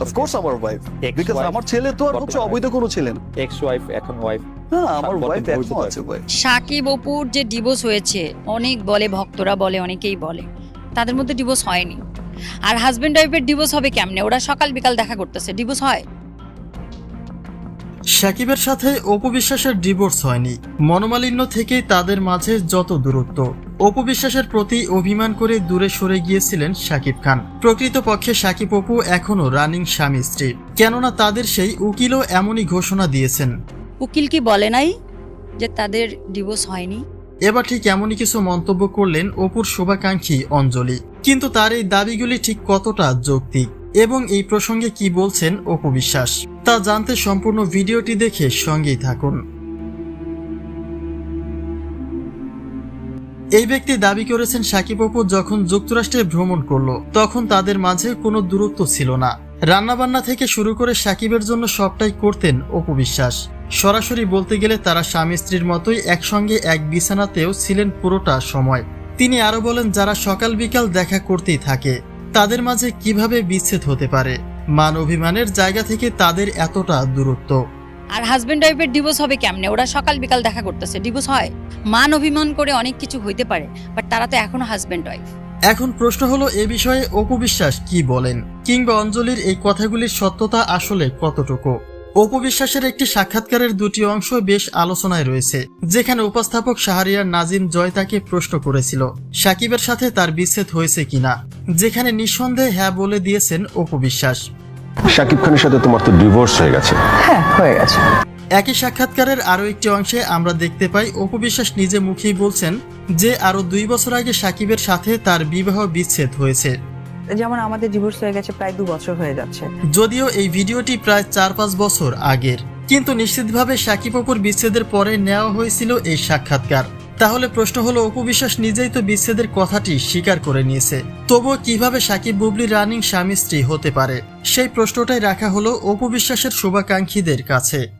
Of course আমার wife because আমার ছেলে তো আর হচ্ছে অবৈধ কোনো ছেলে না। এক্স ওয়াইফ এখন ওয়াইফ ওয়াইফ সাকিব অপুর যে ডিভোর্স হয়েছে অনেক বলে ভক্তরা বলে অনেকেই বলে। তাদের মধ্যে ডিভোর্স হয়নি। আর হাজবেন্ড ওয়াইফের ডিভোর্স হবে কেমনে? ওরা সকাল বিকাল দেখা করতেছে। ডিভোর্স হয়। সাকিবের সাথে অপু বিশ্বাসের ডিভোর্স হয়নি। মনোমালিন্য থেকেই তাদের মাঝে যত দূরত্ব। অপু বিশ্বাসের প্রতি অভিমান করে দূরে সরে গিয়েছিলেন সাকিব খান। প্রকৃতপক্ষে সাকিব অপু এখনও রানিং স্বামী স্ত্রী। কেননা তাদের সেই উকিলও এমনই ঘোষণা দিয়েছেন। উকিল কি বলে নাই যে তাদের ডিভোর্স হয়নি? এবার ঠিক এমনই কিছু মন্তব্য করলেন অপুর শুভাকাঙ্ক্ষী অঞ্জলি। কিন্তু তার এই দাবিগুলি ঠিক কতটা যৌক্তিক এবং এই প্রসঙ্গে কি বলছেন অপু বিশ্বাস তা জানতে সম্পূর্ণ ভিডিওটি দেখে সঙ্গেই থাকুন। এই ব্যক্তি দাবি করেছেন সাকিব অপু যখন যুক্তরাষ্ট্রে ভ্রমণ করল, তখন তাদের মাঝে কোনো দূরত্ব ছিল না। রান্নাবান্না থেকে শুরু করে সাকিবের জন্য সবটাই করতেন অপু বিশ্বাস। সরাসরি বলতে গেলে তারা স্বামী স্ত্রীর মতোই একসঙ্গে এক বিছানাতেও ছিলেন পুরোটা সময়। তিনি আরও বলেন, যারা সকাল বিকাল দেখা করতেই থাকে, তাদের মাঝে কীভাবে বিচ্ছেদ হতে পারে? মান অভিমানের জায়গা থেকে তাদের এতটা দূরত্ব। আর হাজবেন্ড ওয়াইফের ডিভোর্স হবে কেমনে? ওরা সকাল বিকাল দেখা করতেছে। ডিভোর্স হয়। মান অভিমান করে অনেক কিছু হইতে পারে বাট তারা তো এখনও হাজবেন্ড ওয়াইফ এখন প্রশ্ন হলো, এ বিষয়ে অপু বিশ্বাস কি বলেন? কিংবা অঞ্জলির এই কথাগুলির সত্যতা আসলে কতটুকু? অপু বিশ্বাসের একটি সাক্ষাৎকারের দুটি অংশ বেশ আলোচনায় রয়েছে, যেখানে উপস্থাপক শাহরিয়ার নাজিম জয় তাকে প্রশ্ন করেছিল, সাকিবের সাথে তার বিচ্ছেদ হয়েছে কিনা? যেখানে নিঃসন্দেহে হ্যাঁ বলে দিয়েছেন অপু বিশ্বাস। শাকিব খানের সাথে তোমার তো ডিভোর্স হয়ে গেছে। হ্যাঁ হয়ে গেছে। একই সাক্ষাৎকারের আরও একটি অংশে আমরা দেখতে পাই অপু বিশ্বাস নিজে মুখেই বলছেন যে আরও দুই বছর আগে সাকিবের সাথে তার বিবাহ বিচ্ছেদ হয়েছে। যেমন আমাদের ডিভোর্স হয়ে গেছে প্রায় দু বছর হয়ে যাচ্ছে। যদিও এই ভিডিওটি প্রায় চার পাঁচ বছর আগের। কিন্তু নিশ্চিতভাবে সাকিব অপুর বিচ্ছেদের পরে নেওয়া হয়েছিল এই সাক্ষাৎকার। তাহলে প্রশ্ন হলো, অপু বিশ্বাস নিজেই তো বিচ্ছেদের কথাটি স্বীকার করে নিয়েছে। তবুও কীভাবে সাকিব বুবলি রানিং স্বামী স্ত্রী হতে পারে? সেই প্রশ্নটাই রাখা হলো অপু বিশ্বাসের শুভাকাঙ্ক্ষীদের কাছে।